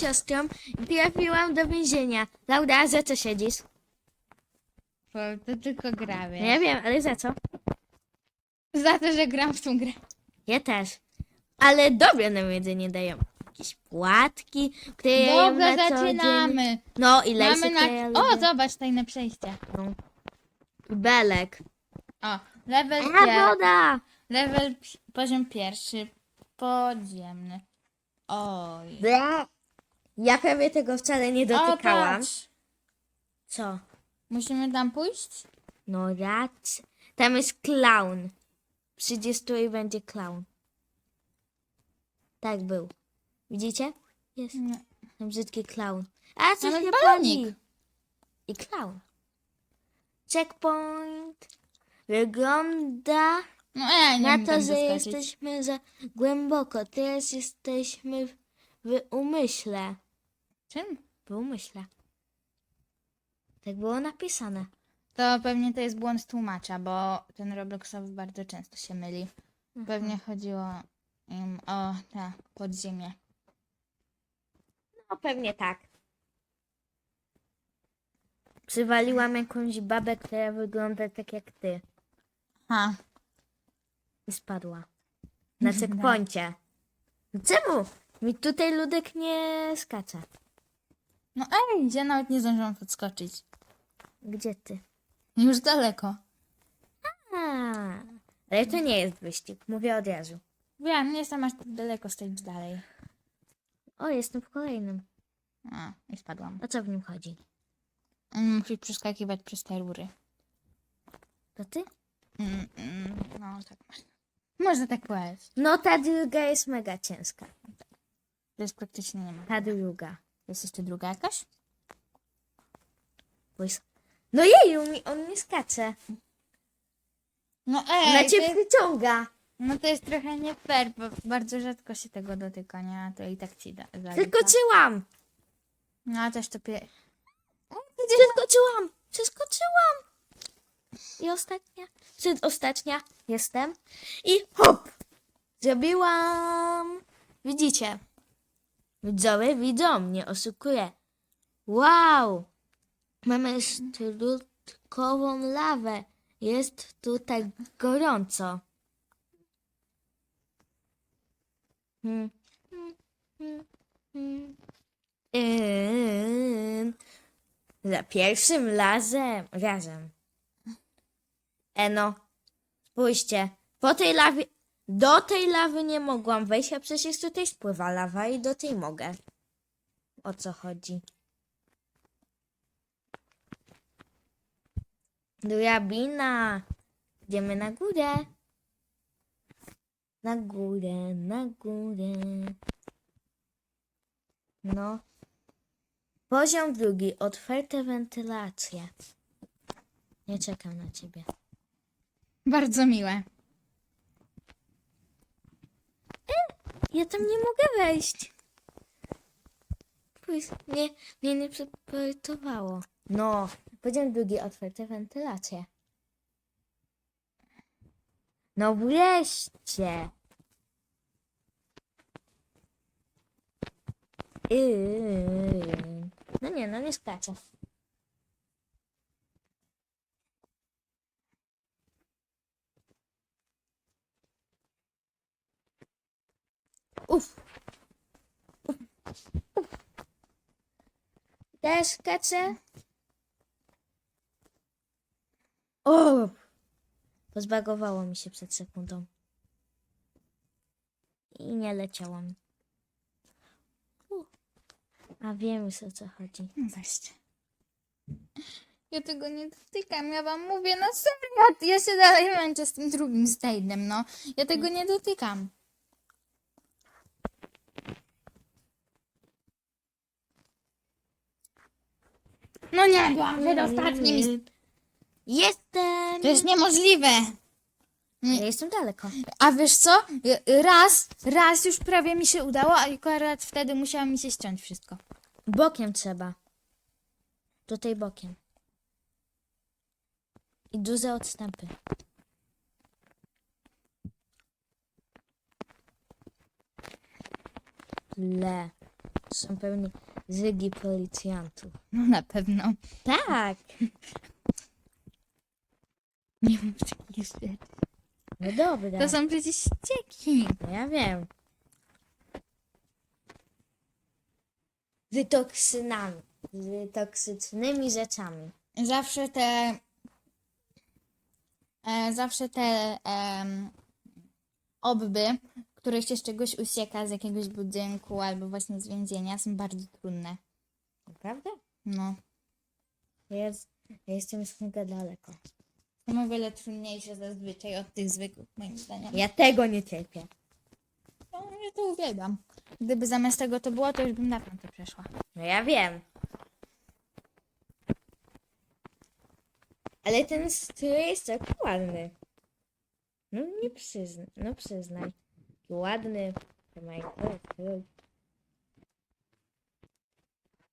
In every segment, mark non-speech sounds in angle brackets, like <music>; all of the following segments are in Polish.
siostrą i trafiłam do więzienia. Laura, za co siedzisz? Bo to tylko gra, No ja wiem, ale za co? Za to, że gram w tą grę. Ja też. Ale dobre nam jedzenie dają. Jakieś płatki, które ja jem Dobra, na co dzień. zaczynamy. No i Mamy lejsy, które ja na... O, zobacz, tajne przejście. No. I belek. O, level, A, pier... woda! level pi- poziom pierwszy. Podziemny. Oj. Ble. Ja prawie tego wcale nie O, dotykałam. patrz. Co? Musimy tam pójść? No rac. Tam jest clown. Przyjdzie tu i będzie clown. Tak był. Widzicie? Jest. Nie. Ten brzydki clown. A, coś Nawet nie balonik. I clown. Checkpoint. Wygląda No ja nie na umiem to, tam że doskoczyć. jesteśmy za głęboko. Teraz jesteśmy w, w umyśle. Czym? W umyśle. Tak było napisane. To pewnie to jest błąd tłumacza, bo ten Robloxowy bardzo często się myli. Mhm. Pewnie chodziło im o te podziemie. No pewnie tak. Przywaliłam jakąś babę, która wygląda tak jak ty. Ha. I spadła. Na checkpoincie. Czemu? Mi tutaj ludek nie skacze. No ej, ja nawet nie zdążyłam podskoczyć. Gdzie ty? Już daleko. A, ale to nie jest wyścig. Mówię od razu. Wiem, nie jestem aż tak daleko, stoić dalej. O, jestem w kolejnym. A, i spadłam. O co w nim chodzi? Musisz przeskakiwać przez te rury. To ty? Mm, mm, no, tak można. Można tak powiedzieć. No ta druga jest mega ciężka. To jest praktycznie nie ma. Ta druga. Jest jeszcze druga jakaś? No jeju, mi on nie skacze. No Ona ej, cię to jest, przyciąga. no to jest trochę nie fair, bo bardzo rzadko się tego dotyka, nie? A to i tak ci da. zalicza. Przeskoczyłam. No a też to pie... Przeskoczyłam! Przeskoczyłam! I ostatnia, przedostatnia jestem. I hop! Zrobiłam! Widzicie? Widzowie widzą, nie oszukuję. Wow! Mamy środkową lawę. Jest tu tak gorąco. Hmm. Hmm, hmm. Ym. Za pierwszym razem, razem. Eno, spójrzcie, po tej lawie, do tej lawy nie mogłam wejść, a przecież tutaj spływa lawa i do tej mogę. O co chodzi? Drabina. Idziemy na górę. Na górę, na górę. No. Poziom drugi. Otwarte wentylacje. Nie czekam na ciebie. Bardzo miłe. Ja tam nie mogę wejść. Pójdź, mnie, mnie nie przeportowało. No, poziom drugi. Otwarte wentylacje. No wreszcie. Yy. No nie, no nie skaczę. Uf. Też skaczę. O! Pozbagowało mi się przed sekundą. I nie leciałam. A wiem już o co chodzi. No weźcie. Ja tego nie dotykam, ja wam mówię na serio. Ja się dalej męczę z tym drugim stage'em, no. Ja tego nie dotykam. No nie, byłam i- Jestem! To jest niemożliwe. Ja jestem daleko. A wiesz co? Raz, raz już prawie mi się udało, a akurat wtedy musiało mi się ściąć wszystko. Bokiem trzeba. Tutaj bokiem. I duże odstępy. Le. Są pewnie zygi policjantów. No na pewno. Tak. <laughs> Nie mów takich rzeczy. No dobra. To są przecież ścieki. No ja wiem. Z toksynami. Z toksycznymi rzeczami. Zawsze te... E, zawsze te em, obby, które się z czegoś usieka, z jakiegoś budynku albo właśnie z więzienia, są bardzo trudne. Naprawdę? No. Ja, ja jestem już mega daleko. Są o wiele trudniejsze zazwyczaj od tych zwykłych, moim zdaniem. Ja tego nie cierpię. No, ja to uwielbiam. Gdyby zamiast tego to było, to już bym dawno to przeszła. No ja wiem. Ale ten strój jest tak ładny. No nie przyznaj. No przyznaj. Taki Ładny.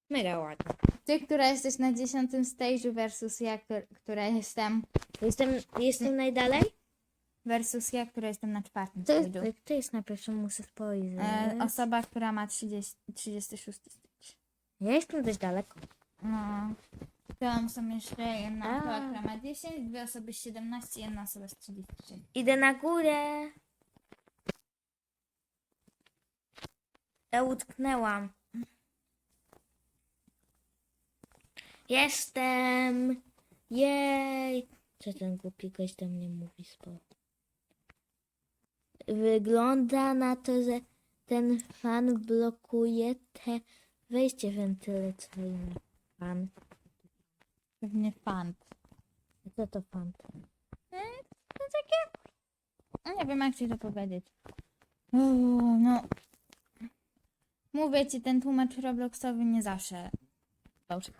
Mega ładny. Ty, która jesteś na dziesiątym stage'u versus ja, któ- która jestem Jestem, jestem najdalej? versus ja, która jestem na czwartym jest, stage'u. kto jest na pierwszym? Muszę spojrzeć. E, osoba, która ma 30, 36 stage. Ja jestem dość daleko. No. Tam są jeszcze jedna A. osoba, która ma 10, dwie osoby z 17, jedna osoba z 33. Idę na górę. Ja utknęłam. Jestem. Jej. Co ten głupi gość do mnie mówi sporo. Wygląda na to, że ten fan blokuje te wejście wentylacyjne. Fan. Pewnie fan. Co to fan? To takie... No Nie wiem, jak ci to powiedzieć. Uuu, no... Mówię ci, ten tłumacz Robloxowy nie zawsze dobrze.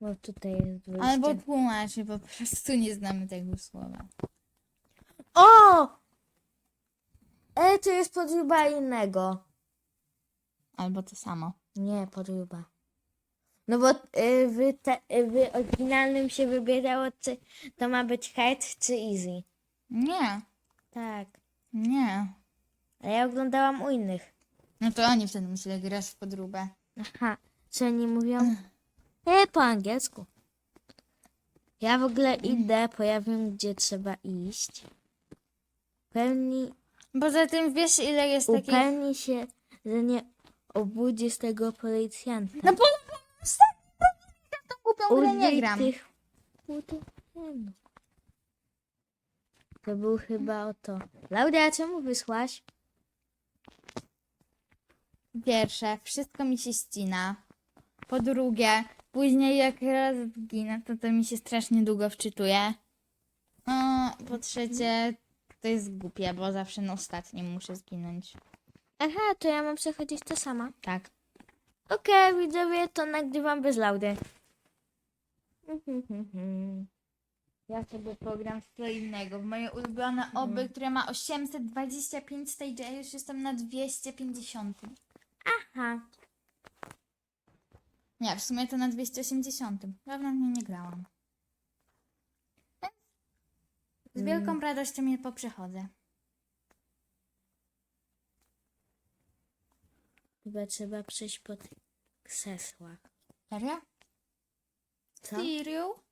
Bo tutaj jest wyjście. Albo tłumacz, bo po prostu nie znamy tego słowa. O! E, to jest podróba innego. Albo to samo. Nie, podróba. No bo y, w, te, y, w oryginalnym się wybierało, czy to ma być hard, czy easy. Nie, Tak. Nie. A ja oglądałam u innych. No to oni wtedy musieli grać w podróbę. Aha. Co oni mówią? E, po angielsku. Ja w ogóle idę, bo ja wiem, gdzie trzeba iść. Pełni, Poza tym wiesz, ile jest takich... upełni się, że nie obudzi z tego policjanta. No po ostatni ja w tą głupią grę nie Użyj gram. tych. To był chyba o to. Laudia, czemu wysłaś? Pierwsze, wszystko mi się ścina. Po drugie, później jak raz zginę, to to mi się strasznie długo wczytuje. No, po trzecie, to jest głupie, bo zawsze na ostatnim muszę zginąć. Aha, to ja mam przechodzić to sama. Tak. Okej, widzowie, to nagrywam bez laudy. <laughs> Ja sobie pogram w co innego. W moje ulubione oby, które ma 825 stage, a już jestem na 250. Aha. Nie, w sumie to na 280. Dawno w nie nie grałam. Z wielką radością je poprzechodzę. Chyba trzeba przejść po tych krzesłach. Serio? Co? Serio?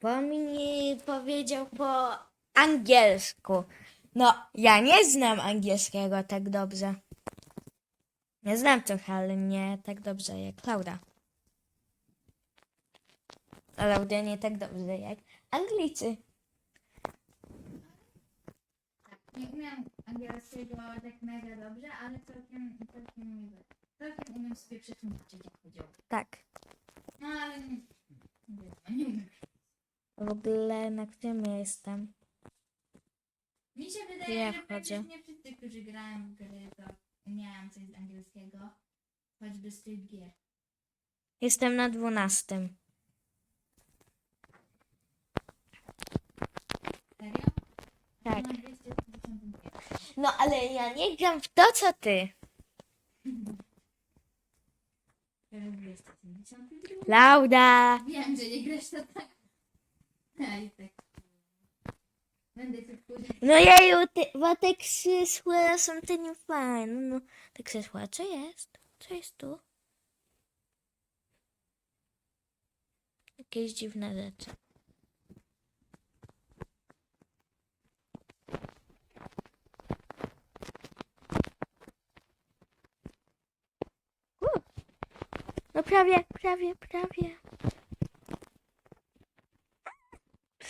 Bo mi powiedział po angielsku. No, ja nie znam angielskiego tak dobrze. Nie znam trochę, ale nie tak dobrze jak Klauda. A Klaudia nie tak dobrze jak Anglicy. Nie umiem angielskiego tak mega dobrze, ale całkiem, całkiem, całkiem umiem sobie przetłumaczyć, jak chodziło. Tak. No ale nie, nie, nie umiem. W ogóle na którym ja jestem? Mi się wydaje, Ja że wchodzę. praktycznie wszyscy, którzy grają w gry, to umiałem coś z angielskiego. Choćby Street Gear. Jestem na dwunastym. Serio? Tak. 251. No ale ja nie gram w to, co ty. Teraz 272. Klauda! Wiem, że nie grasz to tak. I tak. Będę. No jeju, ty, bo te krzesła są te niefajne. No, te krzesła, co jest? Co jest tu? Jakieś dziwne rzeczy. U. No prawie, prawie, prawie.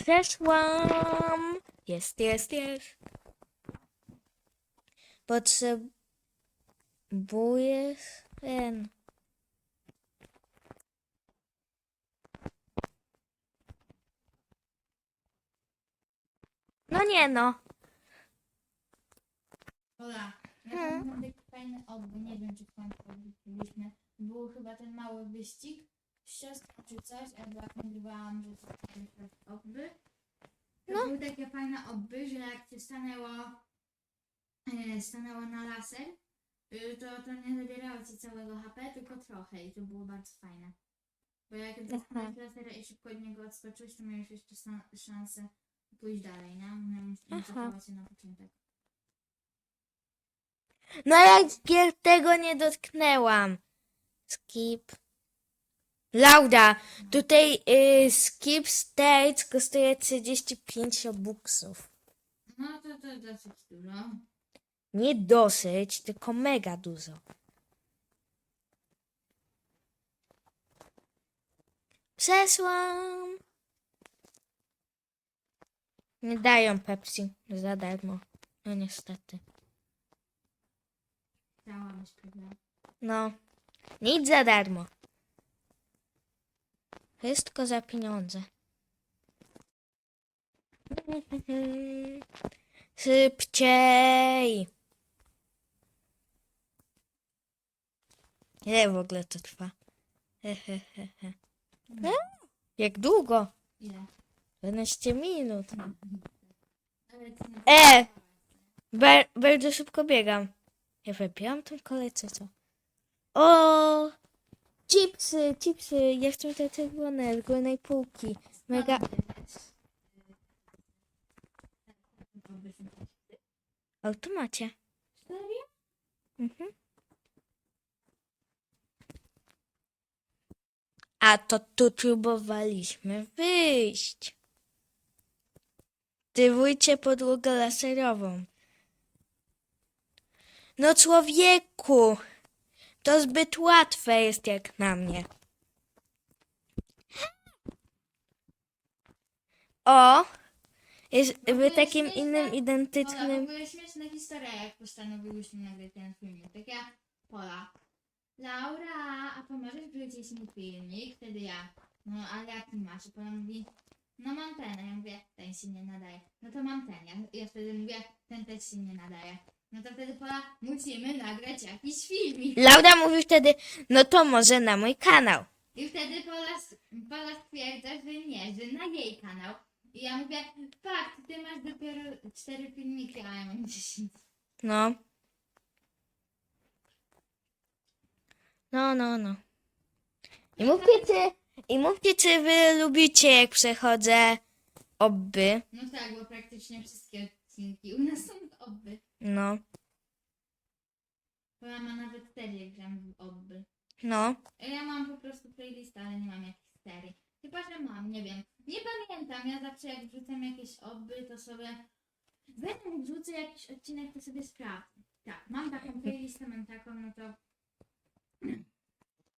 Przeszłam. Jest, jest, jest. Potrzebujesz ten. No nie no. Ola, ja Hmm. mam fajny nie wiem czy odbyliśmy. Był chyba ten mały wyścig siostrą czy coś, albo jak nagrywałam, że to taki obby. To No. były takie fajne obby, że jak się stanęło, e, stanęło na laser, y, to to nie zabierało ci całego HP, tylko trochę i to było bardzo fajne. Bo jak dostałeś lasera i szybko od niego odskoczyłeś, to miałeś jeszcze sa- szansę pójść dalej, nie? Nie, Aha. cofało cię na początek. No jak ja tego nie dotknęłam. Skip. Lauda, tutaj y, skip stage kosztuje 35 buksów. No to to dosyć dużo. Nie dosyć, tylko mega dużo. Przeszłam. Nie dają Pepsi za darmo. No niestety. Prawda? No, nic za darmo. Wszystko za pieniądze. <laughs> Szybciej! Ile w ogóle to trwa? E? <laughs> Jak długo? Ile? 12 minut. E! Bardzo szybko biegam. Ja wybiłam tą kolejce, co? O! Chipsy, chipsy. Ja chcę te czerwone z górnej półki. Mega. Automacie. Serio? Mhm. A to tu próbowaliśmy wyjść. Dywujcie podłogę laserową. No człowieku, to zbyt łatwe jest jak na mnie. O, jest w takim innym, Ola, identycznym... w ogóle śmieszna historia, jak postanowiłyśmy nagrać ten filmik. Tak ja, Pola. Laura, a pomożesz wrzucić mi filmik? Wtedy ja. No, ale jaki masz? I Pola mówi, no mam ten. A ja mówię, ten się nie nadaje. No to mam ten. Ja, ja wtedy mówię, ten też się nie nadaje. No to wtedy Pola, musimy nagrać jakiś filmik. Laura mówi wtedy, no to może na mój kanał. I wtedy Pola, Pola stwierdza, że nie, że na jej kanał. I ja mówię, fakt, ty masz dopiero cztery filmiki, a ja mam 10. No. No, no, no. I mówcie, czy, i mówcie, czy wy lubicie, jak przechodzę obby. No tak, bo praktycznie wszystkie odcinki u nas No, Pola ma nawet serię, jak gram w obby. no. Ja mam po prostu playlist, ale nie mam jakichś serii. Chyba, że mam, nie wiem. Nie pamiętam, ja zawsze jak wrzucam jakieś obby, to sobie... Zanim wrzucę jakiś odcinek, to sobie sprawdzę. Tak, mam taką playlistę, mam taką, no to...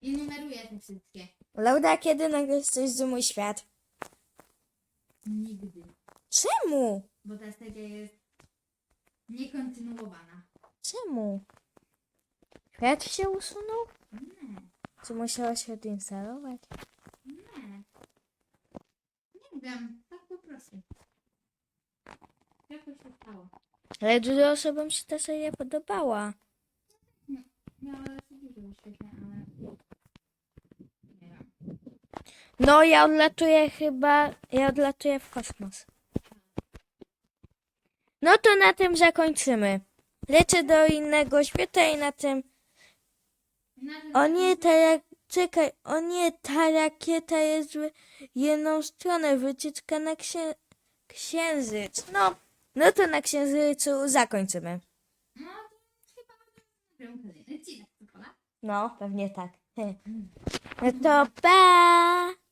I numeruję te wszystkie. Laura, kiedy nagrasz coś z mój świat? Nigdy. Czemu? Bo ta seria jest niekontynuowana. Czemu? Świat się usunął? Nie, Czy musiałaś się odinstalować? nie. Nie wiem, tak po prostu. Jakoś się stało. Ale dużo osobom się ta seria podobała. Miała się dużo wyświetleń, ale... Nie wiem. No, ja odlatuję chyba, ja odlatuję w kosmos. No to na tym zakończymy. Lecę do innego świata i na tym... O nie, ta. Czekaj, o nie, ta rakieta jest w jedną stronę, wycieczka na księ... Księżyc. No, no to na księżycu zakończymy. No, pewnie tak. <laughs> No to pa!